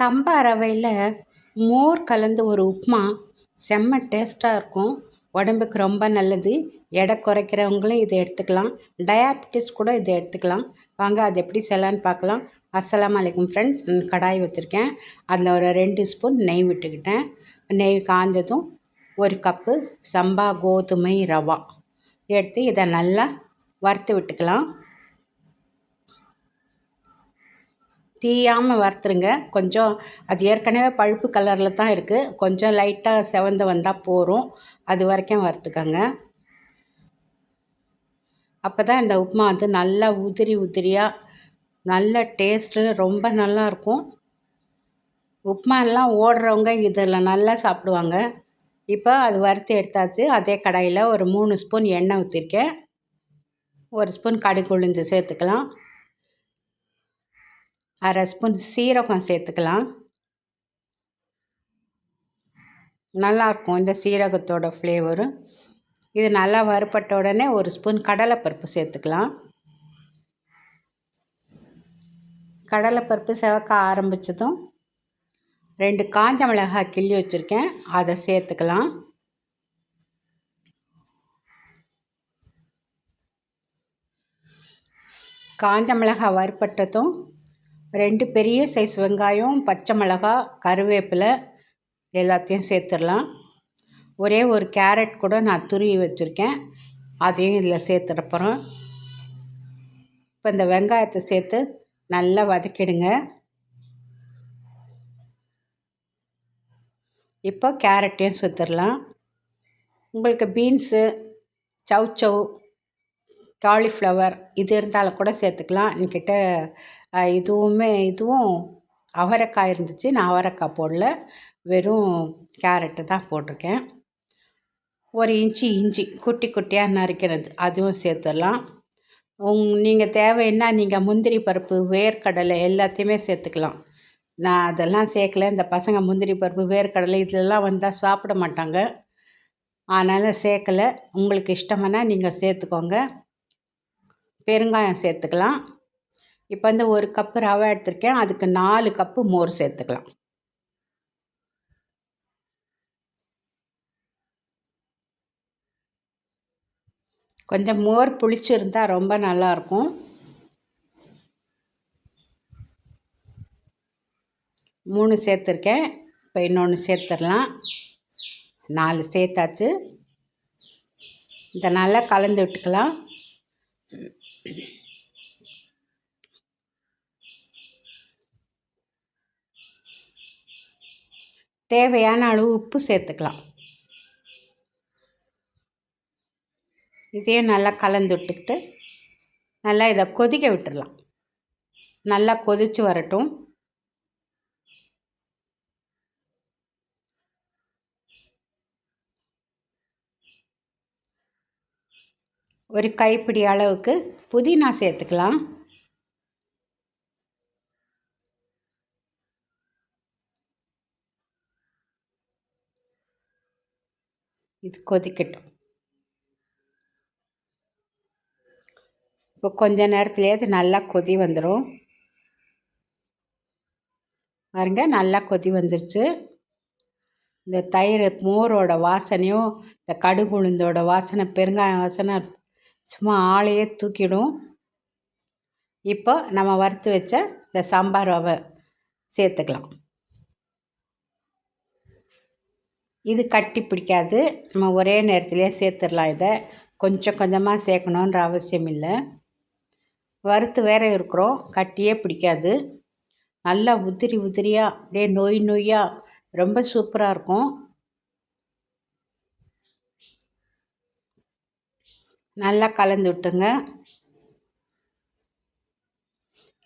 சம்பா ரவையில் மோர் கலந்து ஒரு உப்புமா செம்ம டேஸ்ட்டாக இருக்கும். உடம்புக்கு ரொம்ப நல்லது. எடை குறைக்கிறவங்களும் இதை எடுத்துக்கலாம். டயாபிட்டிஸ் கூட இதை எடுத்துக்கலாம். வாங்க அது எப்படி செய்யலான்னு பார்க்கலாம். அஸ்லாம் அலைக்கும் ஃப்ரெண்ட்ஸ் கடாய் வச்சுருக்கேன். அதில் ஒரு ரெண்டு ஸ்பூன் நெய் விட்டுக்கிட்டேன். நெய் காஞ்சதும் ஒரு கப்பு சம்பா கோதுமை ரவா. எடுத்து இதை நல்லா வறுத்து விட்டுக்கலாம். தீயாமல் வறுத்துருங்க. கொஞ்சம் அது ஏற்கனவே பழுப்பு கலரில் தான் இருக்குது கொஞ்சம் லைட்டாக செவந்து வந்தால் போகும் அது வரைக்கும் வறுத்துக்கோங்க. அப்போ தான் இந்த உப்புமா வந்து நல்லா உதிரி உதிரியாக நல்ல டேஸ்ட்டு ரொம்ப நல்லாயிருக்கும் உப்புமாலாம் ஓடுறவங்க இதில் நல்லா சாப்பிடுவாங்க. இப்போ அது வறுத்து எடுத்தாச்சு. அதே கடாயில் ஒரு மூணு ஸ்பூன் எண்ணெய் ஊற்றிருக்கேன் ஒரு ஸ்பூன் கடுகு உளுந்து சேர்த்துக்கலாம். அரை ஸ்பூன் சீரகம் சேர்த்துக்கலாம். நல்லாயிருக்கும் இந்த சீரகத்தோட ஃப்ளேவரு இது நல்லா வறுப்பட்ட உடனே ஒரு ஸ்பூன் கடலைப்பருப்பு சேர்த்துக்கலாம். கடலைப்பருப்பு செவக்க ஆரம்பித்ததும் ரெண்டு காஞ்ச மிளகாய் கிள்ளி வச்சுருக்கேன். அதை சேர்த்துக்கலாம். காஞ்ச மிளகாய் வறுப்பட்டதும் ரெண்டு பெரிய சைஸ் வெங்காயம் பச்சை மிளகா கருவேப்பிலை எல்லாத்தையும் சேர்த்துடலாம். ஒரே ஒரு கேரட் கூட நான் துருவி வச்சுருக்கேன். அதையும் இதில் சேர்த்துடப்போகிறோம் இப்போ இந்த வெங்காயத்தை சேர்த்து நல்லா வதக்கிடுங்க. இப்போ கேரட்டையும் சேர்த்துடலாம். உங்களுக்கு பீன்ஸு சவுச்சவ் காலிஃப்ளவர் இது இருந்தாலும் கூட சேர்த்துக்கலாம். என்கிட்ட இதுவுமே இதுவும் அவரைக்காய் இருந்துச்சு. நான் அவரைக்காய் போடல. வெறும் கேரட்டு தான் போட்டிருக்கேன். ஒரு இன்ச்சு இஞ்சி குட்டி குட்டியாக நறுக்கிறது அதுவும் சேர்த்துடலாம். உங் நீங்கள் தேவைன்னா நீங்கள் முந்திரி பருப்பு வேர்க்கடலை எல்லாத்தையுமே சேர்த்துக்கலாம். நான் அதெல்லாம் சேர்க்கல. இந்த பசங்க முந்திரி பருப்பு வேர்க்கடலை இதெல்லாம் வந்தால் சாப்பிட மாட்டாங்க. அதனால் சேர்க்கலை. உங்களுக்கு இஷ்டமானால் நீங்கள் சேர்த்துக்கோங்க. பெருங்காயம் சேர்த்துக்கலாம். இப்போ வந்து ஒரு கப்பு ரவை எடுத்திருக்கேன். அதுக்கு நாலு கப்பு மோர் சேர்த்துக்கலாம். கொஞ்சம் மோர் புளிச்சிருந்தா ரொம்ப நல்லாயிருக்கும் மூணு சேர்த்துருக்கேன். இப்போ இன்னொன்று சேர்த்துடலாம் நாலு சேர்த்தாச்சு. இதை நல்லா கலந்து விட்டுக்கலாம். தேவையான அளவு உப்பு சேர்த்துக்கலாம். இதையும் நல்லா கலந்து விட்டுக்கிட்டு நல்லா இதை கொதிக்க விட்டுடலாம் நல்லா கொதித்து வரட்டும். ஒரு கைப்பிடி அளவுக்கு புதினா சேர்த்துக்கலாம். இது கொதிக்கட்டும். இப்போ கொஞ்ச நேரத்துலேயே அது நல்லா கொதி வந்துடும் பாருங்க நல்லா கொதி வந்துருச்சு. இந்த தயிர் மோரோட வாசனையும் இந்த கடுகு உளுந்தோட வாசனை பெருங்காயம் வாசனை சும்மா ஆளையே தூக்கிடும். இப்போ நம்ம வறுத்து வச்ச இந்த சாம்பார் ரவை சேர்த்துக்கலாம். இது கட்டி பிடிக்காது. நம்ம ஒரே நேரத்துலேயே சேர்த்துடலாம் இதை. கொஞ்சம் கொஞ்சமாக சேர்க்கணுன்ற அவசியம் இல்லை. வறுத்து வேற இருக்கிறோம். கட்டியே பிடிக்காது. நல்லா உதிரி உதிரியாக அப்படியே நொய் நொய்யாக ரொம்ப சூப்பராக இருக்கும். நல்லா கலந்து விட்டுருங்க.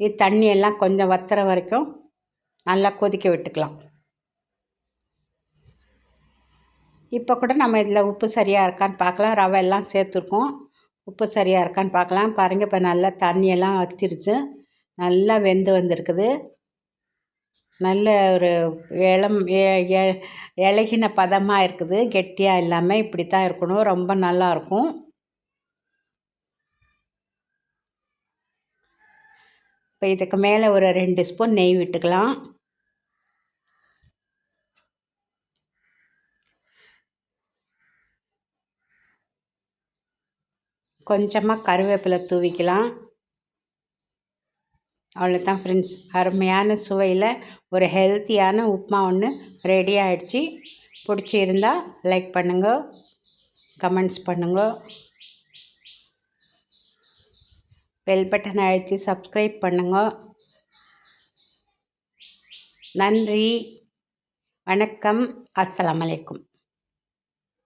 இது தண்ணியெல்லாம் கொஞ்சம் வத்துற வரைக்கும் நல்லா கொதிக்க விட்டுக்கலாம். இப்போ கூட நம்ம இதில் உப்பு சரியாக இருக்கான்னு பார்க்கலாம். ரவை எல்லாம் சேர்த்துருக்கோம். உப்பு சரியாக இருக்கான்னு பார்க்கலாம். பாருங்கள் இப்போ நல்லா தண்ணியெல்லாம் வத்திருச்சு. நல்லா வெந்து வந்திருக்குது. நல்ல ஒரு இளம் இலகின பதமாக இருக்குது. கெட்டியாக இல்லாமல் இப்படி தான் இருக்கணும். ரொம்ப நல்லாயிருக்கும் இப்போ இதுக்கு மேலே ஒரு ரெண்டு ஸ்பூன் நெய் விட்டுக்கலாம். கொஞ்சமாக கருவேப்பிலை தூவிக்கலாம். அவ்வளோதான் ஃப்ரெண்ட்ஸ் அருமையான சுவையில் ஒரு ஹெல்த்தியான உப்புமா ஒன்று ரெடி ஆகிடுச்சி பிடிச்சிருந்தால் லைக் பண்ணுங்க. கமெண்ட்ஸ் பண்ணுங்க. பெல் பட்டனை அழுத்தி சப்ஸ்கிரைப் பண்ணுங்க. நன்றி. வணக்கம். அஸ்லாம் வலைக்கும்